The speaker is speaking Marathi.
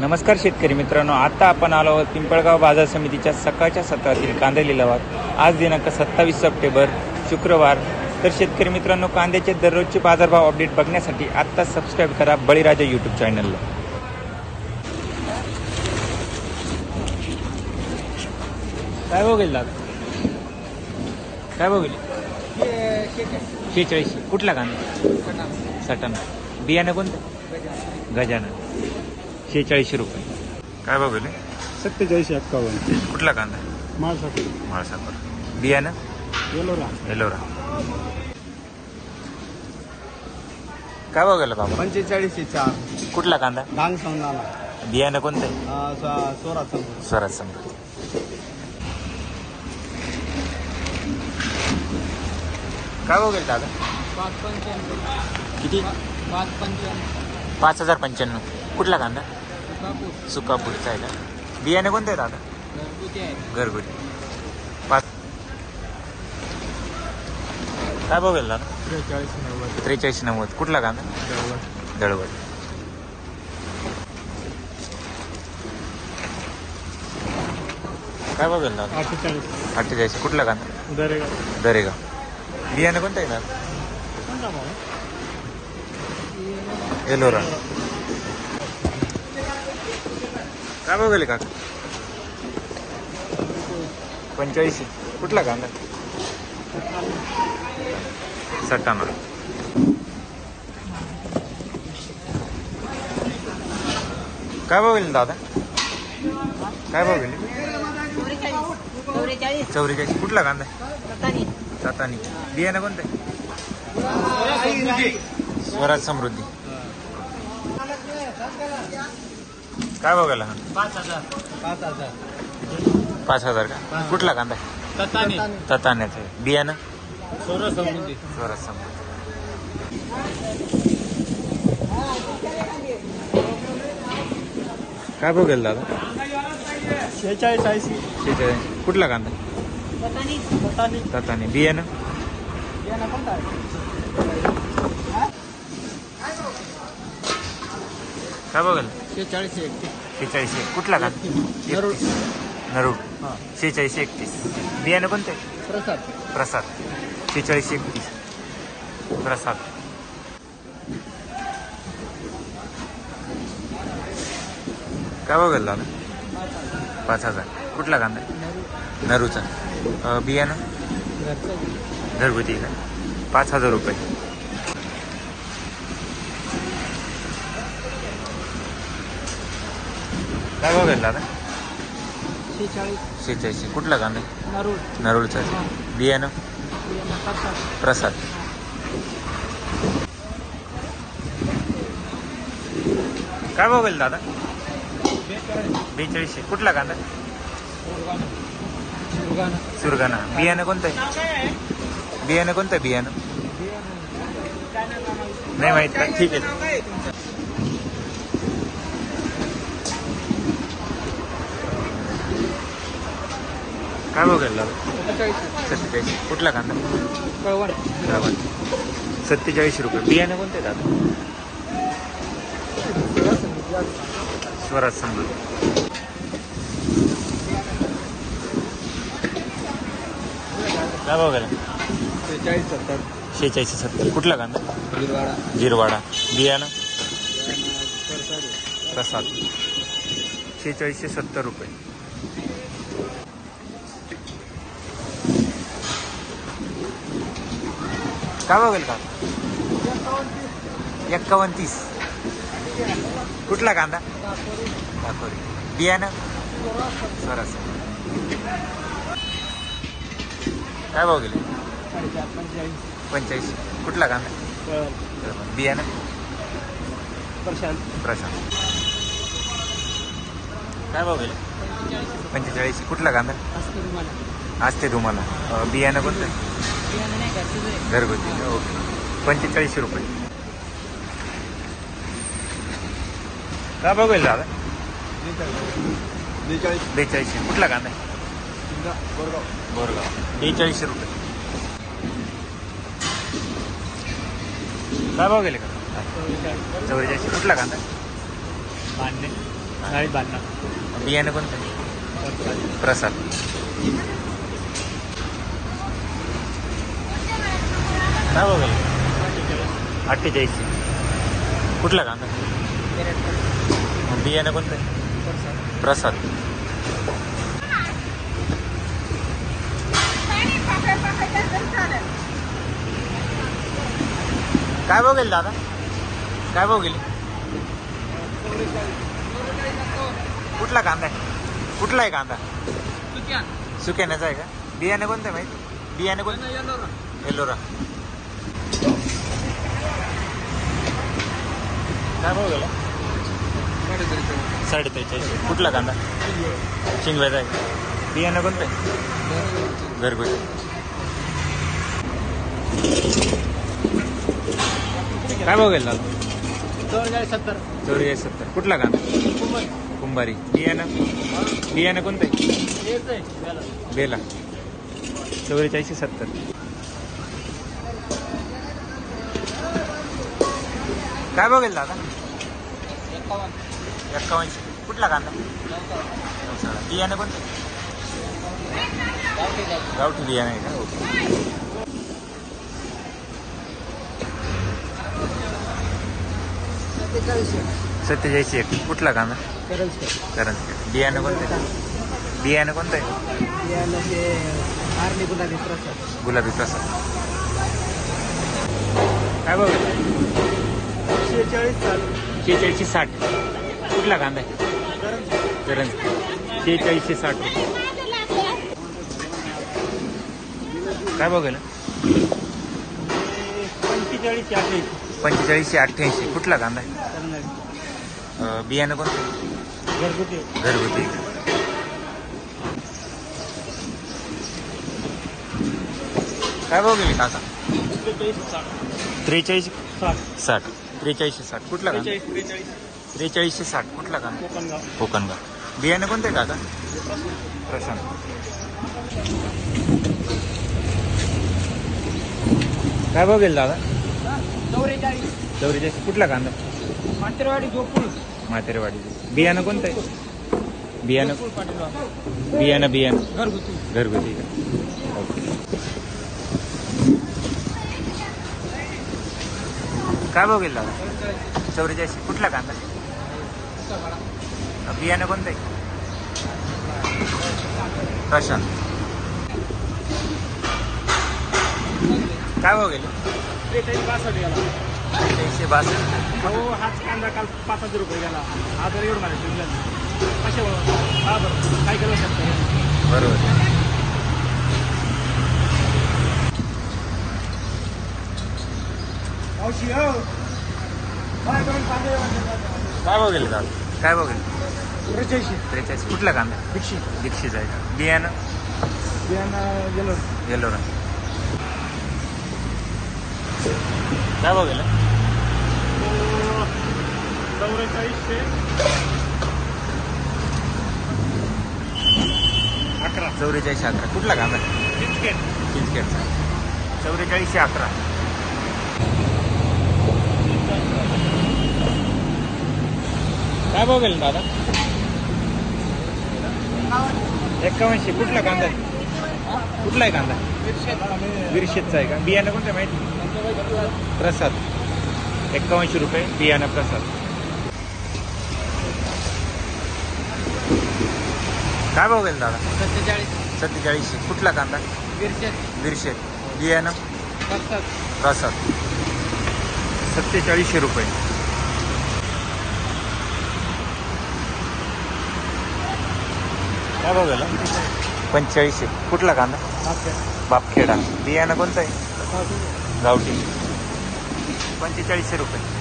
नमस्कार शेतकरी मित्रांनो आता आपण आलो आहोत पिंपळगाव बाजार समितीच्या सकाळच्या सत्रातील कांदा लिलावात आज दिनांक सत्तावीस सप्टेंबर शुक्रवार. तर शेतकरी मित्रांनो कांद्याचे दररोजचे बाजारभाव अपडेट बघण्यासाठी आत्ता सबस्क्राईब करा बळीराजा यूट्यूब चॅनलला काय बघेल दादा? काय बघेल? शेहेचाळीस. कुठला कांदा? सटाणा. बियाणं कोणतं? गजानन. शेहेचाळीसशे रुपये. काय बघेल सत्तेचाळीस एक्कावन्न. कुठला कांदा? माझ्यासाठी माळसापर बियाणं? गेलो ना एलोरा. काय बघायला बाबा? पंचेचाळीसशे चार. कुठला कांदा? डांग समजाला बियाणं कोणतं आहे? सोळा समजा स्वराज समृद्धी काय बघेल दादा? पाच पंच्याण्णव. किती? पाच पंच्याण्णव. पाच हजार पंच्याण्णव. कुठला कांदा? कापूस सुकापूरचा आहे का? बियाणं कोणतं आहे आता? घरगुती. घरगुती पाच. काय बघेल दादा त्रेचाळीस नव्वद. त्रेचाळीस नव्वद कुठला कांदा? दळवड काय बघेल दादा अठ्ठेचाळीस. अठ्ठेचाळीस कुठला कांदा? दरेगाव. दरेगाव बियाणं कोणतं आहे दादा एलोरा. काय बघेल का पंच्याऐंशी कुठला कांदा? सत्तावन्न काय बघेल दादा? काय बघेल चौवेचाळीस. चौवेचाळीस. कुठला कांदा? सातानी. बियाणं कोणतं? स्वराज समृद्धी. काय बघायला? हा पाच हजार. पाच हजार. पाच हजार का? कुठला कांदा? आहे ततानी. तताण्याचं आहे. बियाणं? समृद्धी काय बघेल दादा? शेहेचाळीस ऐंशी शेहेचाळीस कुठला कांदा? ततानी. तताने. बियाणं? कोणता काय बघेल? शेहेचाळीस एकतीस शेहेचाळीस एक. कुठला कांदा नरुळ. नरुळ हां. शेहेचाळीस एकतीस. बियाणं कोणतं? आहे प्रसाद. प्रसाद. शेहेचाळीस एकतीस. प्रसाद. काय बघेल दादा? पाच हजार. कुठला कांदा? नरूचा अं, बियाणं? घरचं. घरगुती का? पाच हजार रुपये. काय बघेल दादा शेहेचाळीस. शेहेचाळीस कुठला कांदा? नरुळ. नरूळचा बियाणं? प्रसाद. प्रसाद. काय बघेल दादा बेचाळीसशे. कुठला कांदा? सुरगाणा. बियाणं कोणतं आहे? बियाणं कोणतं आहे बियाणं? नाही माहीत. का ठीक आहे? काय दादा सत्तेचाळीस. कुठला कांदा? कळवण. सत्तेचाळीस रुपये. बियाणं कोणते दादा? स्वराज समृद्धी काय बघायला शेहेचाळीस सत्तर. शेहेचाळीस सत्तर. कुठला कांदा? गिरवाडा जिरवाडा. बियाणं? प्रसाद. शेहेचाळीसशे सत्तर रुपये. काय बघेल का? एक्कावन्न तीस कुठला कांदा? दाखवली बियाणं? स्वराज काय बघेल पंच्याऐंशी. कुठला कांदा? बियाणं? प्रशांत. प्रशांत. काय बघेल पंचेचाळीस. कुठला कांदा? असते तुम्हाला. बियाणं कोणतं? घरगुती ओके. पंचेचाळीसशे रुपये. काय बघेल दादा बेचाळीस. बेचाळीसशे. कुठला कांदा? बोरगाव. बोरगाव. बेचाळीसशे रुपये. काय बघेल का? चौवेचाळीस कुठला कांदा? डाळीत बांधणार. बियाणं कोणतं? प्रसाद. काय बघाल अठ्ठेचाळीसशे कुठला कांदा बियाणं कोणतं? आहे? प्रसाद. काय बघेल दादा? काय बघेल कुठला कांदा आहे? कुठला आहे कांदा? सुक्याण्याचा आहे का? बियाणे कोणतं आहे माहिती? बियाणे कोणतं एलोरा काय भाऊ गेला साडे त्रेचाळीस कुठला कांदा? शिंगव्याचा आहे? बियाणं कोणतं? आहे घरगुती. काय भाऊ गेला? चौवेचाळीस सत्तर. चौवेचाळीस सत्तर. कुठला कांदा? कुंभारी. बियाणं? बियाणं कोणतं आहे. बेला. चौवेचाळीसशे सत्तर. काय बघेल दादा? एकावन्न. एक्कावनशे कुठला कांदा? बियाणं कोणतं? गावठी बियाणे बियाणं आहे का? ओके सत्तेचाळीसशे एक. कुठला कांदा? करंजकर. बियाणं कोणतं आहे? बियाणं कोणतं आहे? बियाणं गुलाबी प्रसाद. गुलाबी प्रसाद काय बघेल शेहेचाळीस साल शेहेचाळीसशे साठ. कुठला कांदा आहे? करंज. शेहेचाळीसशे साठ काय बघेल पंचेचाळीस अठ्ठावीस पंचेचाळीसशे अठ्ठ्याऐंशी. कुठला कांदा आहे? अं, बियाणं कोणतं? घरगुती. घरगुती. काय बघेल काका त्रेचाळीस साठ. साठ. त्रेचाळीसशे साठ. कुठला त्रेचाळीस त्रेचाळीसशे साठ. कुठला कांदा कोकणगाव. बियाणं कोणतं काका प्रशांत. काय बघेल दादा? चौरेचाळीस कुठला कांदा मातेरवाडी जोपूर म्हातेरवाडी बियाणं कोणतं आहे? बियाणं बियाणं बियाणं. घरगुती. घरगुती. का काय बघेल दादा चौवेचाळीस कुठला कांदा? बियाणं कोणतं आहे? प्रशांत. काय बघेल त्रेचाळीस बासष्ट गेला? एकशे बासष्ट. हो हाच कांदा काल पाच हजार रुपये गेला. हा जर एवढं मला हा बरं. काय केलं शकतं बरोबर मावशी हो काय बघेल दादा? काय बघेल त्रेचाळीसशे त्रेचाळीस. कुठला कांदा? दीक्षित आहे का? बियाणं? बियाणं गेलो येलो रंग काय बघेल चौवेचाळीसशे. अकरा. चौवेचाळीसशे अकरा. कुठला कांदा? चौवेचाळीसशे अकरा. काय बघेल दादा? एक्कावनशे कुठला कांदा? आहे? कुठला आहे कांदा? वीरशेतचा आहे का? बियाणं कोणतं आहे माहिती? प्रसाद. एक्कावनशे रुपये बियाणं प्रसाद. काय बघेल दादा? सत्तेचाळीस. सत्तेचाळीसशे. कुठला कांदा? बिरशेत वीरशेत. बियाणं? प्रसाद. प्रसाद. सत्तेचाळीसशे रुपये. काय पंचेचाळीसशे. कुठला कांदा? बापखेडा. बियाणं कोणतं आहे? गावठी. पंचेचाळीसशे रुपये.